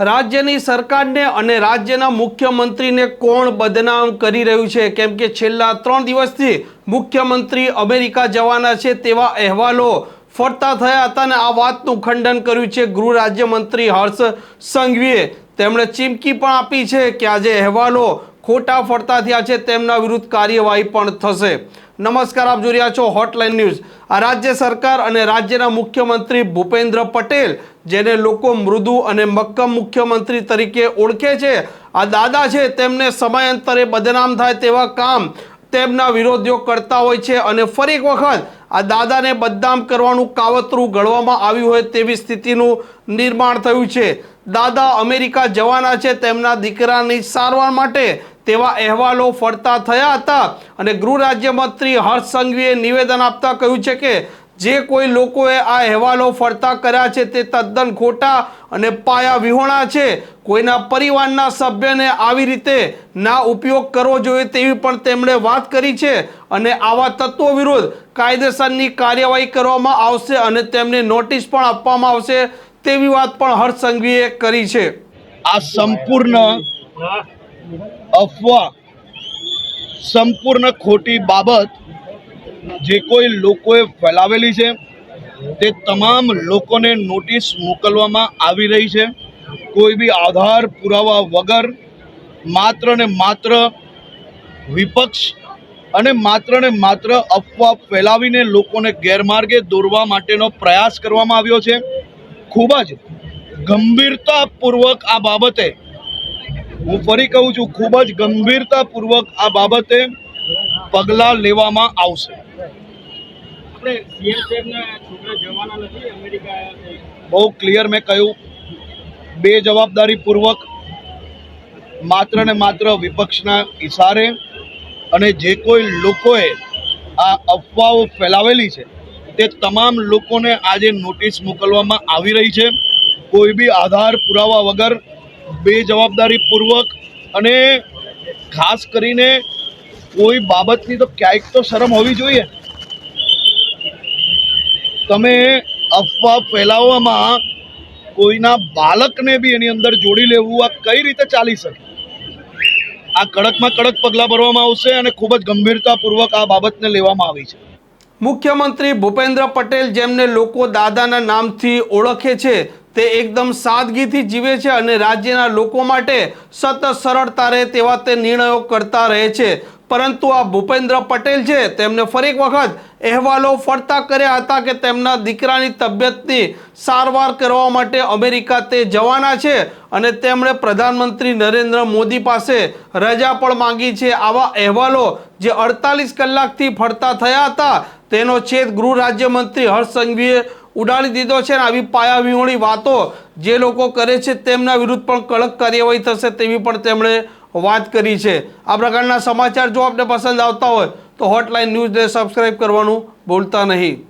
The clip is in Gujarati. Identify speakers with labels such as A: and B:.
A: રાજ્યની સરકારને અને રાજ્યના મુખ્યમંત્રીને કોણ બદનામ કરી રહ્યું છે? કેમ કે છેલ્લા ત્રણ દિવસથી મુખ્યમંત્રી અમેરિકા જવાના છે તેવા અહેવાલો ફરતા થયા હતા અને આ વાતનું ખંડન કર્યું છે ગૃહ રાજ્યમંત્રી હર્ષ સંઘવીએ. તેમણે ચીમકી પણ આપી છે કે આજે અહેવાલો ખોટા ફરતા થયા છે, તેમના વિરુદ્ધ કાર્યવાહી પણ થશે. નમસ્કાર, આપ જોઈ રહ્યા છો હોટલાઇન ન્યૂઝ આ રાજ્ય સરકાર અને રાજ્યના મુખ્યમંત્રી ભૂપેન્દ્ર પટેલ, જેને લોકો મૃદુ અને મક્કમ મુખ્યમંત્રી તરીકે ઓળખે છે, આ દાદા છે, તેમને સમયાંતરે બદનામ થાય તેવા કામ તેમના વિરોધીઓ કરતા હોય છે અને ફરી એક વખત આ દાદાને બદનામ કરવાનું કાવતરું ઘડવામાં આવ્યું હોય તેવી સ્થિતિનું નિર્માણ થયું છે. દાદા અમેરિકા જવાના છે, તેમના દીકરાની સારવાર માટે તેવા અહેવાલો ફરતા થયા હતા અને ગૃહ રાજ્યમંત્રી હર્ષ સંઘવીએ નિવેદન આપતા કહ્યું છે કે જે કોઈ લોકોએ આ અહેવાલો ફરતા કર્યા છે તે તદ્દન ખોટા અને પાયા વિહોણા છે. કોઈના પરિવારના સભ્યને આવી રીતે ના ઉપયોગ કરવો જોઈએ તેવી પણ તેમણે વાત કરી છે અને આવા તત્વો વિરુદ્ધ કાયદેસરની કાર્યવાહી કરવામાં આવશે અને તેમને નોટિસ પણ આપવામાં આવશે તેવી વાત પણ હર્ષ સંઘવીએ કરી છે.
B: આ સંપૂર્ણ અફવા. સંપૂર્ણ ખોટી બાબત જે કોઈ લોકોએ ફેલાવેલી છે, તે તમામ લોકોને નોટિસ મોકલવામાં આવી રહી છે. કોઈ બી આધાર પુરાવા વગર માત્ર ને માત્ર વિપક્ષ અને માત્ર ને માત્ર અફવા ફેલાવીને લોકોને ગેરમાર્ગે દોરવા માટેનો પ્રયાસ કરવામાં આવ્યો છે. ખૂબ જ ગંભીરતાપૂર્વક આ બાબતે હું ફરી કહું છું ખૂબ જ ગંભીરતાપૂર્વક આ બાબતે પગલાં લેવામાં આવશે. બહુ ક્લિયર મેં કહ્યું. બે જવાબદારીપૂર્વક માત્ર ને માત્ર વિપક્ષના ઇશારે અને જે કોઈ લોકોએ આ અફવાઓ ફેલાવેલી છે તે તમામ લોકોને આજે નોટિસ મોકલવામાં આવી રહી છે. કોઈ બી આધાર પુરાવા વગર બે જવાબદારીપૂર્વક અને ખાસ કરીને કોઈ બાબતની તો ક્યાંક તો શરમ હોવી જોઈએ. તમે અફવા ફેલાવવામાં કોઈના બાળકને બી એની અંદર જોડી લેવું, આ કઈ રીતે ચાલી શકે? આ કડકમાં કડક પગલાં ભરવામાં આવશે અને ખૂબ જ ગંભીરતાપૂર્વક આ બાબતને લેવામાં આવી છે.
A: મુખ્યમંત્રી ભૂપેન્દ્ર પટેલ જેમને લોકો દાદાના નામથી ઓળખે છે તે એકદમ સાદગીથી જીવે છે અને રાજ્યના લોકો માટે સતત સરળતા રહે તેવા તે નિર્ણયો કરતા રહે છે. પરંતુ આ ભૂપેન્દ્ર પટેલ છે, તેમને ફરી એક વખત અહેવાલો ફરતા કર્યા હતા કે તેમના દીકરાની તબિયતની સારવાર કરવા માટે અમેરિકા તે જવાના છે અને તેમણે પ્રધાનમંત્રી નરેન્દ્ર મોદી પાસે રજા પણ માંગી છે. આવા અહેવાલો જે અડતાલીસ કલાકથી ફરતા થયા હતા, તેનો છેદ ગૃહ રાજ્યમંત્રી હર્ષ સંઘવીએ ઉડાડી દીધો છે અને આવી પાયાવિહોણી વાતો જે લોકો કરે છે તેમના વિરુદ્ધ પણ કડક કાર્યવાહી થશે તેવી પણ તેમણે વાત કરી છે. આ પ્રકારના સમાચાર જો આપને પસંદ આવતા હોય તો હોટલાઇન ન્યૂઝને સબસ્ક્રાઈબ કરવાનું ભૂલતા નહીં.